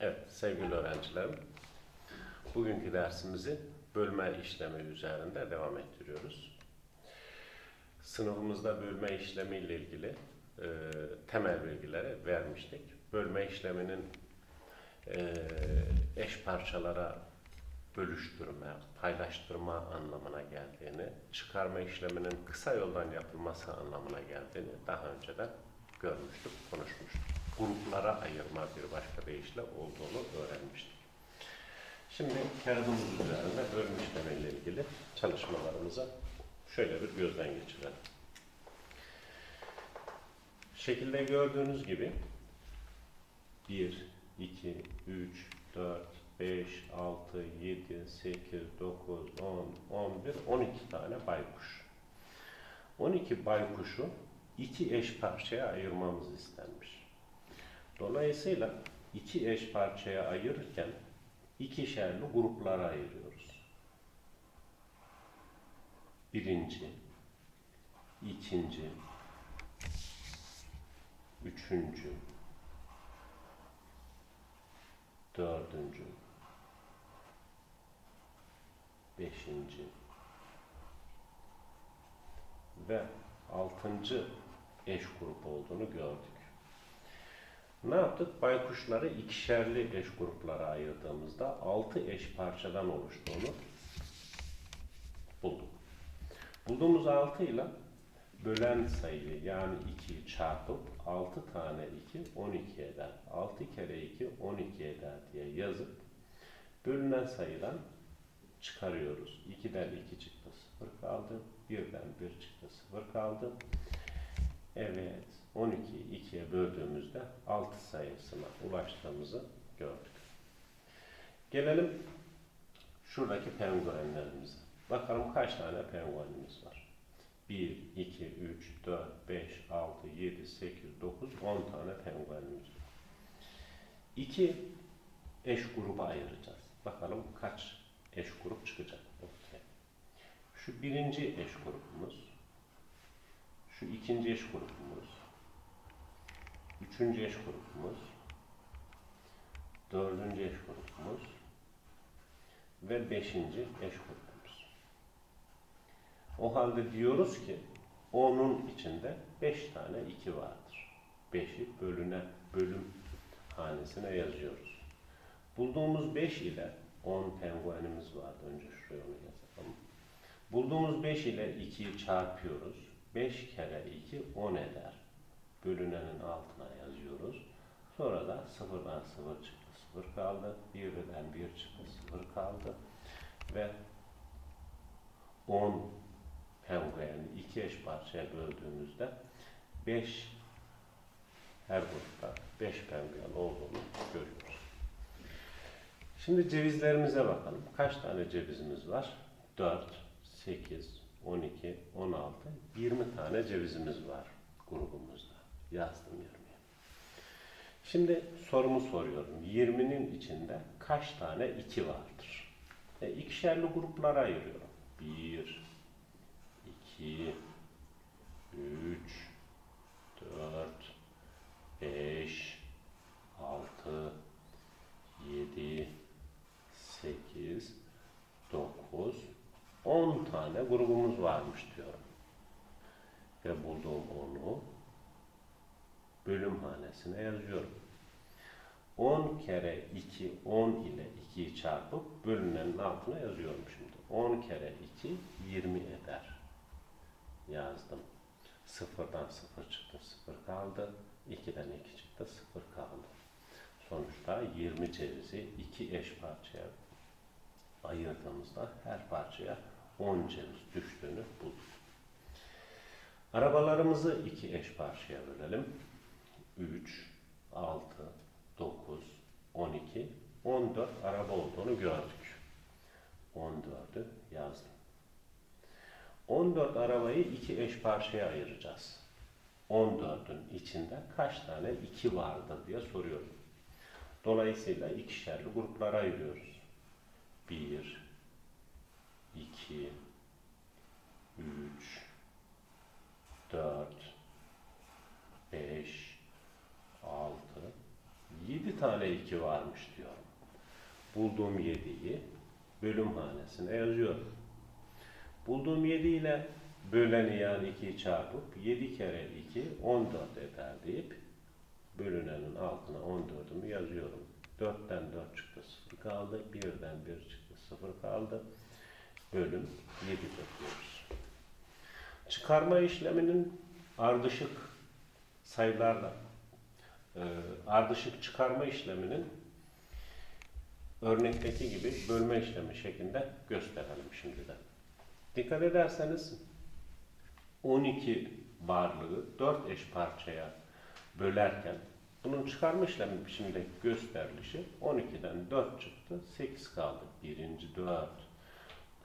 Evet sevgili öğrencilerim, bugünkü dersimizi bölme işlemi üzerinde devam ettiriyoruz. Sınıfımızda bölme işlemi ile ilgili e, temel bilgileri vermiştik. Bölme işleminin e, eş parçalara bölüştürme, paylaştırma anlamına geldiğini, çıkarma işleminin kısa yoldan yapılması anlamına geldiğini daha önceden görmüştük, konuşmuştuk. Gruplara ayırma bir başka deyişle olduğunu öğrenmiştik. Şimdi kağıdımız üzerinde bölüm işlemiyle ilgili çalışmalarımıza şöyle bir gözden geçirelim. Şekilde gördüğünüz gibi 1, 2, 3, 4, 5, 6, 7, 8, 9, 10, 11, 12 tane baykuş. 12 baykuşu iki eş parçaya ayırmamız istenmiş. Dolayısıyla iki eş parçaya ayırırken ikişerli gruplara ayırıyoruz. Birinci, ikinci, üçüncü, dördüncü, beşinci ve altıncı eş grup olduğunu gördük. Ne yaptık? Baykuşları ikişerli eş gruplara ayırdığımızda altı eş parçadan oluştuğunu bulduk. Bulduğumuz 6 ile bölen sayıyı yani 2'yi çarpıp 6 tane 2 12 eder. 6 kere 2 12 eder diye yazıp bölünen sayıdan çıkarıyoruz. 2'den 2 çıktı 0 kaldı. 1'den 1 çıktı 0 kaldı. Evet 12'yi 2'ye böldüğümüzde 6 sayısına ulaştığımızı gördük. Gelelim şuradaki penguenlerimize. Bakalım kaç tane penguenimiz var. 1, 2, 3, 4, 5, 6, 7, 8, 9, 10 tane penguenimiz var. 2 eş gruba ayıracağız. Bakalım kaç eş grup çıkacak. Okey. Şu birinci eş grubumuz, şu ikinci eş grubumuz, üçüncü eş grubumuz, dördüncü eş grubumuz ve beşinci eş grubumuz. O halde diyoruz ki onun içinde beş tane iki vardır. Beşi bölüne, bölüm hanesine yazıyoruz. Bulduğumuz 5 ile 10 penguenimiz vardı. Önce şuraya onu yazalım. Bulduğumuz 5 ile 2'yi çarpıyoruz. 5 kere 2 10 eder. Bölünenin altına yazıyoruz. Sonra da sıfırdan sıfır çıktı. Sıfır kaldı. Birden bir çıktı. Sıfır kaldı. Ve 10 pengueni iki eş parçaya böldüğümüzde 5 her grupta 5 penguen olduğunu görüyoruz. Şimdi cevizlerimize bakalım. Kaç tane cevizimiz var? 4, 8, 12, 16, 20 tane cevizimiz var grubumuzda. Yazdım 20'ye. Şimdi sorumu soruyorum. 20'nin içinde kaç tane 2 vardır? E, ikişerli gruplara ayırıyorum. 1, 2, 3, 4, 5, 6, 7, 8, 9, 10 tane grubumuz varmış diyorum. Ve bulduğum onu bölüm hanesine yazıyorum. 10 kere 2, 10 ile 2'yi çarpıp bölünenin altına yazıyorum şimdi. 10 kere 2, 20 eder. Yazdım. Sıfırdan sıfır çıktı, sıfır kaldı. 2'den 2 çıktı, sıfır kaldı. Sonuçta 20 cevizi iki eş parçaya ayırdığımızda her parçaya 10 ceviz düştüğünü bulduk. Arabalarımızı iki eş parçaya bölelim. 3, 6, 9, 12, 14 araba olduğunu gördük. 14'ü yazdım. 14 arabayı iki eş parçaya ayıracağız. 14'ün içinde kaç tane 2 vardır diye soruyorum. Dolayısıyla ikişerli gruplara ayırıyoruz. 1, 2, 3, 4, 5, 6, 7 7 tane 2 varmış diyorum. Bulduğum 7'yi bölüm hanesine yazıyorum. Bulduğum 7 ile böleni yani 2'yi çarpıp 7 kere 2 14 eder deyip bölünenin altına 14'ümü yazıyorum. 4'ten 4 çıktı 0 kaldı. 1'den 1 çıktı 0 kaldı. Bölüm 7 diyoruz. Çıkarma işleminin ardışık sayılarla ardışık çıkarma işleminin örnekteki gibi bölme işlemi şeklinde gösterelim şimdiden. Dikkat ederseniz 12 varlığı 4 eş parçaya bölerken bunun çıkarma işlemi biçiminde gösterilişi 12'den 4 çıktı 8 kaldı birinci 4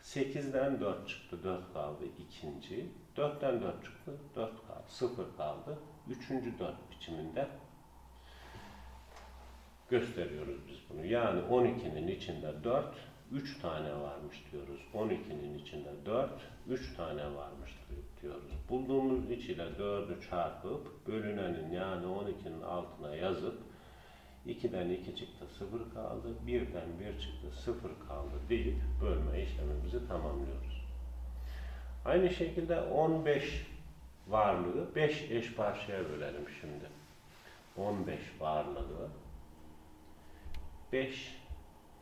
8'den 4 çıktı 4 kaldı ikinci 4'ten 4 çıktı 4 kaldı 0 kaldı üçüncü 4 biçiminde gösteriyoruz biz bunu. Yani 12'nin içinde 4, 3 tane varmış diyoruz. 12'nin içinde 4, 3 tane varmış diyoruz. Bulduğumuz iç ile 4'ü çarpıp bölünenin yani 12'nin altına yazıp 2'den 2 çıktı 0 kaldı, 1'den 1 çıktı 0 kaldı deyip bölme işlemimizi tamamlıyoruz. Aynı şekilde 15 varlığı 5 eş parçaya bölelim şimdi. 15 varlığı 5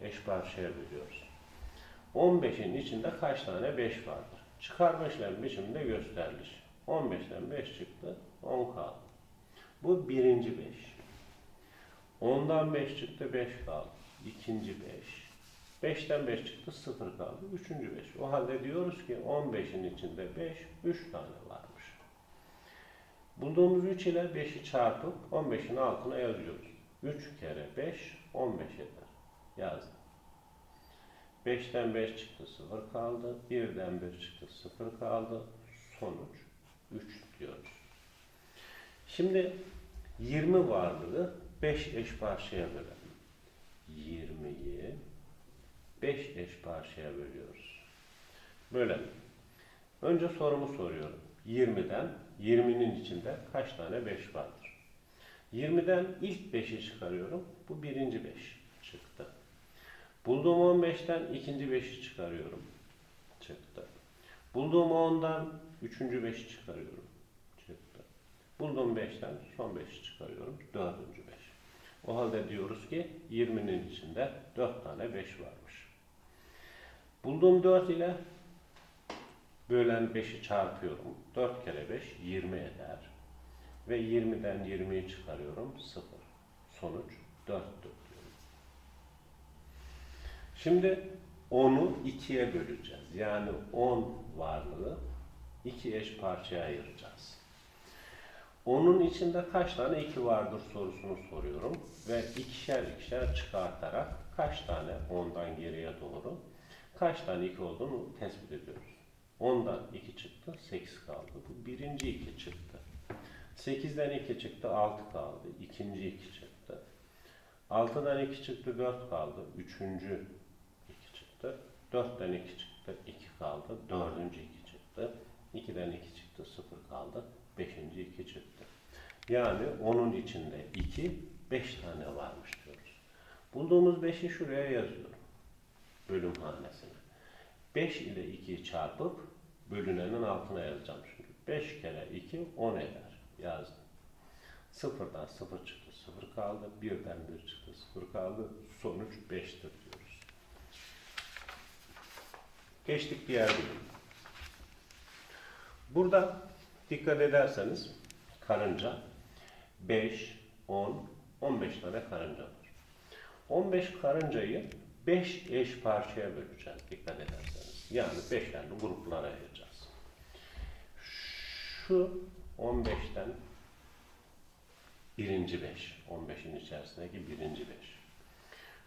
eş parçaya bölüyoruz. 15'in içinde kaç tane 5 vardır? Çıkarma işlemi biçiminde gösteriliş. 15'ten 5 çıktı, 10 kaldı. Bu birinci 5. 10'dan 5 çıktı, 5 kaldı. İkinci 5. 5'ten 5 çıktı, 0 kaldı. Üçüncü 5. O halde diyoruz ki 15'in içinde 5, 3 tane varmış. Bulduğumuz 3 ile 5'i çarpıp 15'in altına yazıyoruz. 3 kere 5, 15 eder. Yazdım. 5'ten 5 çıktı 0 kaldı. 1'den 1 çıktı 0 kaldı. Sonuç 3 diyoruz. Şimdi 20 varlığı 5 eş parçaya bölelim. 20'yi 5 eş parçaya bölüyoruz. Bölelim. Önce sorumu soruyorum. 20'den 20'nin içinde kaç tane 5 vardır? 20'den ilk 5'i çıkarıyorum. Bu birinci 5 çıktı. Bulduğum 15'ten ikinci 5'i çıkarıyorum. Çıktı. Bulduğum 10'dan üçüncü 5'i çıkarıyorum. Çıktı. Bulduğum 5'ten son 5'i çıkarıyorum. Dördüncü 5. O halde diyoruz ki 20'nin içinde 4 tane 5 varmış. Bulduğum 4 ile bölen 5'i çarpıyorum. 4 kere 5 20 eder. Ve 20'den 20'yi çıkarıyorum. 0. Sonuç 4'tür diyorum. Şimdi 10'u 2'ye böleceğiz. Yani 10 varlığı 2 eş parçaya ayıracağız. Onun içinde kaç tane 2 vardır sorusunu soruyorum. Ve ikişer ikişer çıkartarak kaç tane 10'dan geriye doğru kaç tane 2 olduğunu tespit ediyoruz. 10'dan 2 çıktı, 8 kaldı. Bu birinci 2 çıktı. 8'den 2 çıktı, 6 kaldı. İkinci 2 çıktı. 6'dan 2 çıktı, 4 kaldı. Üçüncü 2 çıktı. 4'ten 2 çıktı, 2 kaldı. Dördüncü 2 çıktı. 2'den 2 çıktı, 0 kaldı. Beşinci 2 çıktı. Yani onun içinde 2, 5 tane varmış diyoruz. Bulduğumuz 5'i şuraya yazıyorum. Bölüm hanesine. 5 ile 2'yi çarpıp bölünenin altına yazacağım şimdi. 5 kere 2 10 eder. Yazdım. Sıfırdan 0 çıktı 0 kaldı. 1'den 1 çıktı 0 kaldı. Sonuç 5'tir diyoruz. Geçtik diğer bölüm. Burada dikkat ederseniz karınca 5, 10, 15 tane karınca var. 15 karıncayı 5 eş parçaya böleceğiz dikkat ederseniz. Yani 5'erli gruplara ayıracağız. Şu 15'ten birinci 5. 15'in içerisindeki birinci 5.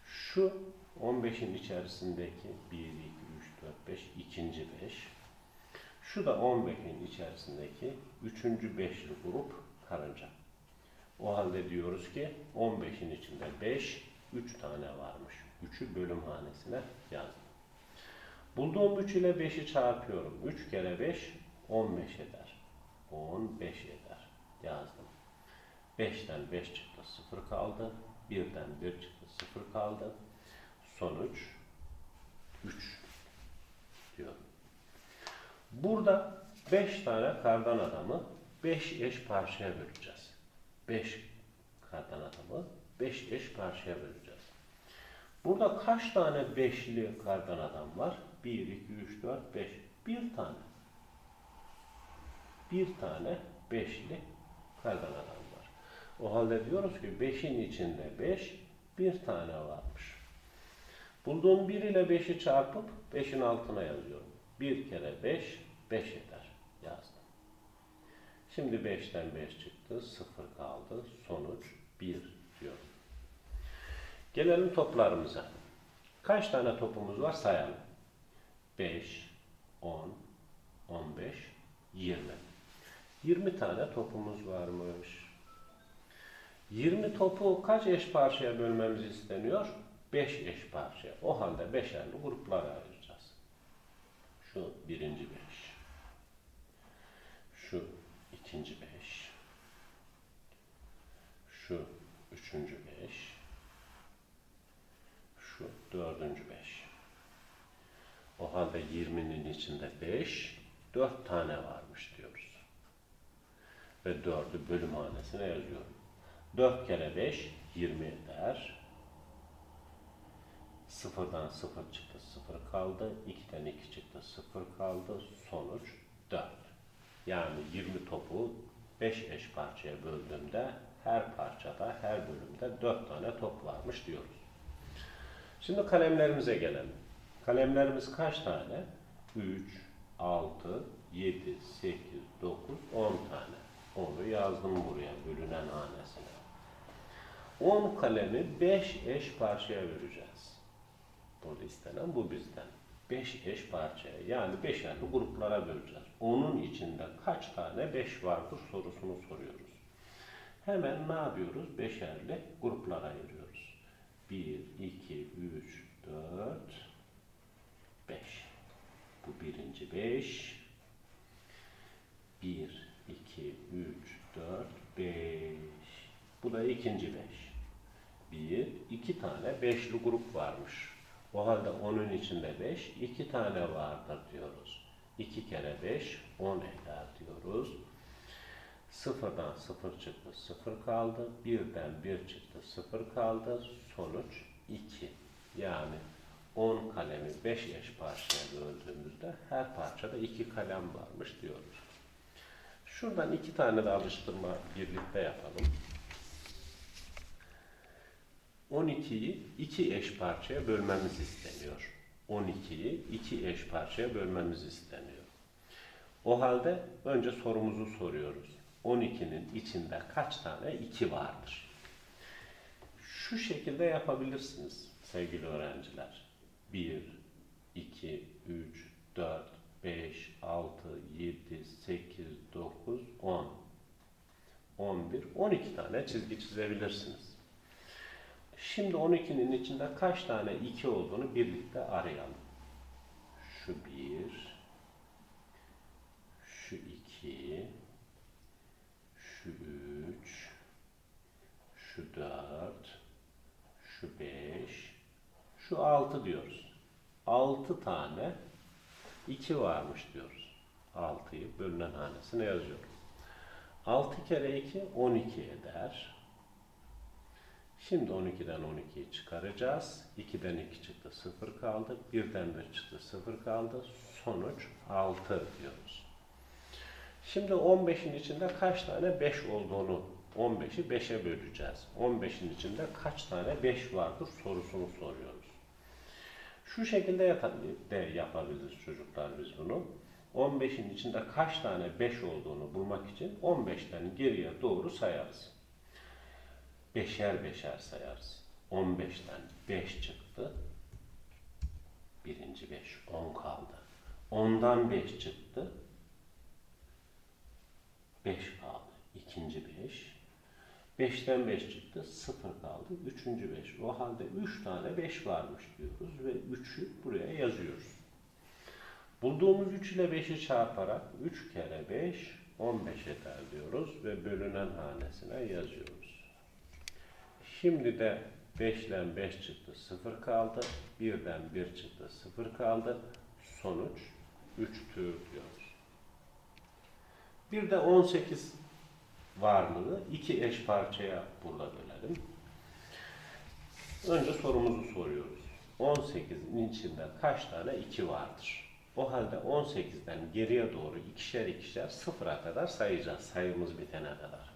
Şu 15'in içerisindeki 1, 2, 3, 4, 5, ikinci 5. Şu da 15'in içerisindeki üçüncü beşli grup karınca. O halde diyoruz ki 15'in içinde 5, 3 tane varmış. 3'ü bölüm hanesine yazdım. Bulduğum 3 ile 5'i çarpıyorum. 3 kere 5, 15 eder. 15 eder. Yazdım. 5'ten 5 çıktı, 0 kaldı. Birden bir çıktı. Sıfır kaldı. Sonuç 3 diyor. Burada 5 tane kardan adamı 5 eş parçaya böleceğiz. 5 kardan adamı 5 eş parçaya böleceğiz. Burada kaç tane beşli kardan adam var? 1, 2, 3, 4, 5. Bir tane. Bir tane beşli kardan adam var. O halde diyoruz ki 5'in içinde 5, bir tane varmış. Bulduğum 1 ile 5'i çarpıp 5'in altına yazıyorum. 1 kere 5, 5 eder. Yazdım. Şimdi 5'ten 5 çıktı, 0 kaldı. Sonuç 1 diyorum. Gelelim toplarımıza. Kaç tane topumuz var sayalım. 5, 10, 15, 20. 20 tane topumuz varmış. 20 topu kaç eş parçaya bölmemiz isteniyor? 5 eş parçaya. O halde beşerli gruplara ayıracağız. Şu birinci 5. Şu ikinci 5. Şu üçüncü 5. Şu dördüncü 5. O halde 20'nin içinde 5, 4 tane varmış diyoruz. Ve 4'ü bölüm hanesine yazıyorum. 4 kere 5, 20 eder. Sıfırdan 0 çıktı, 0 kaldı. 2'den 2 çıktı, 0 kaldı. Sonuç 4. Yani 20 topu 5 eş parçaya böldüğümde her parçada, her bölümde 4 tane top varmış diyoruz. Şimdi kalemlerimize gelelim. Kalemlerimiz kaç tane? 3, 6, 7, 8, 9, 10 tane. Onu yazdım buraya bölünen hanesine. 10 kalemi 5 eş parçaya böleceğiz. Burada istenen bu bizden. 5 eş parçaya yani beşerli gruplara böleceğiz. Onun içinde kaç tane 5 vardır sorusunu soruyoruz. Hemen ne yapıyoruz? Beşerli gruplara ayırıyoruz. 1, 2, 3, 4, 5. Bu birinci 5. 1, 2, 3, 4, 5. Bu da ikinci 5. Bir, iki tane beşli grup varmış. O halde onun içinde 5, iki tane vardır diyoruz. 2 kere 5, 10 eder diyoruz. Sıfırdan sıfır çıktı, sıfır kaldı. Birden bir çıktı, sıfır kaldı. Sonuç 2. Yani 10 kalemi 5 eş parçaya böldüğümüzde her parçada 2 kalem varmış diyoruz. Şuradan iki tane de alıştırma birlikte yapalım. 12'yi 2 eş parçaya bölmemiz isteniyor. 12'yi 2 eş parçaya bölmemiz isteniyor. O halde önce sorumuzu soruyoruz. 12'nin içinde kaç tane 2 vardır? Şu şekilde yapabilirsiniz sevgili öğrenciler. 1, 2, 3, 4, 5, 6, 7, 8, 9, 10, 11, 12 tane çizgi çizebilirsiniz. Şimdi 12'nin içinde kaç tane 2 olduğunu birlikte arayalım. Şu 1, şu 2, şu 3, şu 4, şu 5, şu 6 diyoruz. 6 tane 2 varmış diyoruz. 6'yı bölünen hanesine yazıyorum. 6 kere 2 12 eder. Şimdi 12'den 12'yi çıkaracağız. 2'den 2 çıktı 0 kaldı. 1'den 1 çıktı 0 kaldı. Sonuç 6 diyoruz. Şimdi 15'in içinde kaç tane 5 olduğunu 15'i 5'e böleceğiz. 15'in içinde kaç tane 5 vardır sorusunu soruyoruz. Şu şekilde de yapabiliriz çocuklar biz bunu. 15'in içinde kaç tane 5 olduğunu bulmak için 15'ten geriye doğru sayarız. Beşer beşer sayarız. 15'ten 5 çıktı. Birinci 5, 10 kaldı. 10'dan 5 çıktı. 5 kaldı. İkinci 5. 5'ten 5 çıktı. 0 kaldı. Üçüncü 5. O halde 3 tane 5 varmış diyoruz ve 3'ü buraya yazıyoruz. Bulduğumuz 3 ile 5'i çarparak 3 kere 5 15 eder diyoruz ve bölünen hanesine yazıyoruz. Şimdi de 5'den 5 çıktı 0 kaldı. 1'den 1 çıktı 0 kaldı. Sonuç 3'tür diyoruz. Bir de 18 varlığı iki eş parçaya burada bölelim. Önce sorumuzu soruyoruz. 18'in içinde kaç tane 2 vardır? O halde 18'den geriye doğru ikişer ikişer sıfıra kadar sayacağız. Sayımız bitene kadar.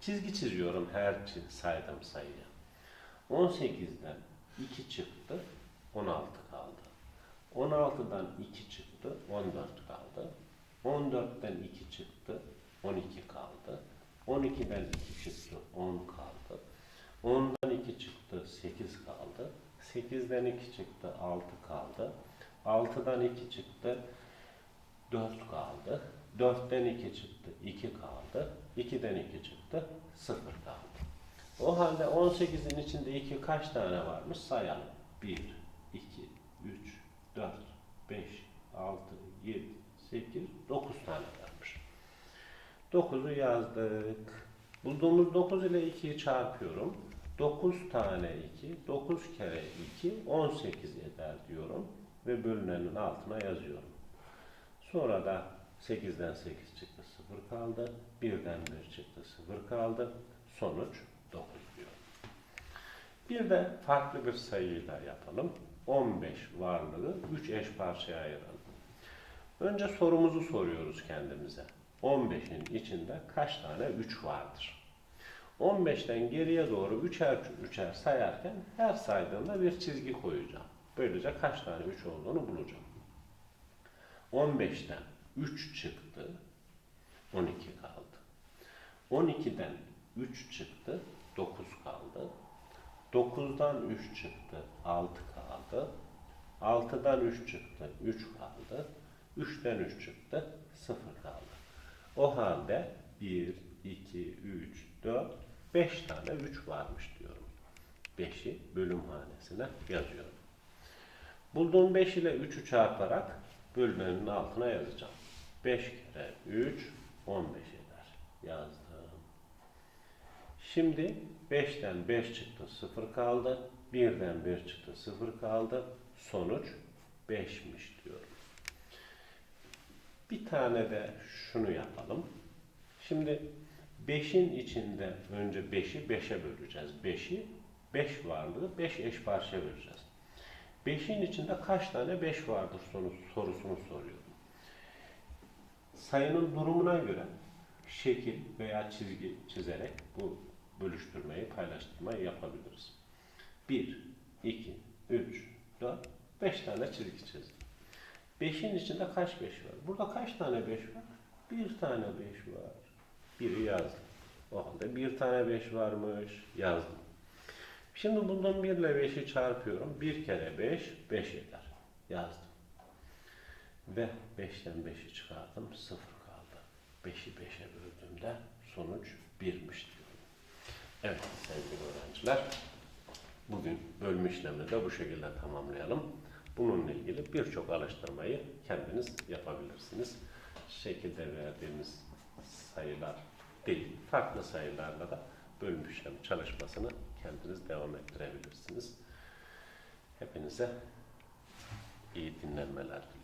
Çizgi çiziyorum her saydığım sayıya. 18'den 2 çıktı, 16 kaldı. 16'dan 2 çıktı, 14 kaldı. 14'ten 2 çıktı, 12 kaldı. 12'den 2 çıktı, 10 kaldı. 10'dan 2 çıktı, 8 kaldı. 8'den 2 çıktı, 6 kaldı. 6'dan 2 çıktı, 4 kaldı. 4'ten 2 çıktı, 2 kaldı. 2'den 2 çıktı, 0 kaldı. O halde 18'in içinde 2 kaç tane varmış sayalım. 1, 2, 3, 4, 5, 6, 7, 8, 9 tane. 9'u yazdık. Bulduğumuz 9 ile 2'yi çarpıyorum. 9 tane 2, 9 kere 2, 18 eder diyorum. Ve bölünenin altına yazıyorum. Sonra da 8'den 8 çıktı 0 kaldı. 1'den 1 çıktı 0 kaldı. Sonuç 9 diyor. Bir de farklı bir sayıyla yapalım. 15 varlığı 3 eş parçaya ayıralım. Önce sorumuzu soruyoruz kendimize. 15'in içinde kaç tane 3 vardır? 15'ten geriye doğru üçer üçer sayarken her saydığımda bir çizgi koyacağım. Böylece kaç tane 3 olduğunu bulacağım. 15'ten 3 çıktı, 12 kaldı. 12'den 3 çıktı, 9 kaldı. 9'dan 3 çıktı, 6 kaldı. 6'dan 3 çıktı, 3 kaldı. 3'ten 3 çıktı, 0 kaldı. O halde 1, 2, 3, 4, 5 tane 3 varmış diyorum. 5'i bölüm hanesine yazıyorum. Bulduğum 5 ile 3'ü çarparak bölmenin altına yazacağım. 5 kere 3, 15 eder. Yazdım. Şimdi 5'ten 5 çıktı 0 kaldı. 1'den 1 çıktı 0 kaldı. Sonuç 5'miş diyorum. Bir tane de şunu yapalım. Şimdi 5'in içinde önce 5'i 5'e böleceğiz. 5'i 5 varlığı 5 eş parçaya böleceğiz. 5'in içinde kaç tane 5 vardır soru, sorusunu soruyorum. Sayının durumuna göre şekil veya çizgi çizerek bu bölüştürmeyi, paylaştırmayı yapabiliriz. 1, 2, 3, 4, 5 tane çizgi çizdim. 5'in içinde kaç 5 var? Burada kaç tane 5 var? Bir tane 5 var. Biri yazdım. O halde bir tane 5 varmış. Yazdım. Şimdi bundan 1 ile 5'i çarpıyorum. 1 kere 5, 5 eder. Yazdım. Ve 5'ten 5'i çıkardım. 0 kaldı. 5'i 5'e böldüğümde sonuç 1'miş diyorum. Evet sevgili öğrenciler. Bugün bölme işlemini de bu şekilde tamamlayalım. Bununla ilgili birçok alıştırmayı kendiniz yapabilirsiniz. Şekilde verdiğimiz sayılar değil, farklı sayılarla da bölüm işlemi çalışmasını kendiniz devam ettirebilirsiniz. Hepinize iyi dinlenmeler diliyorum.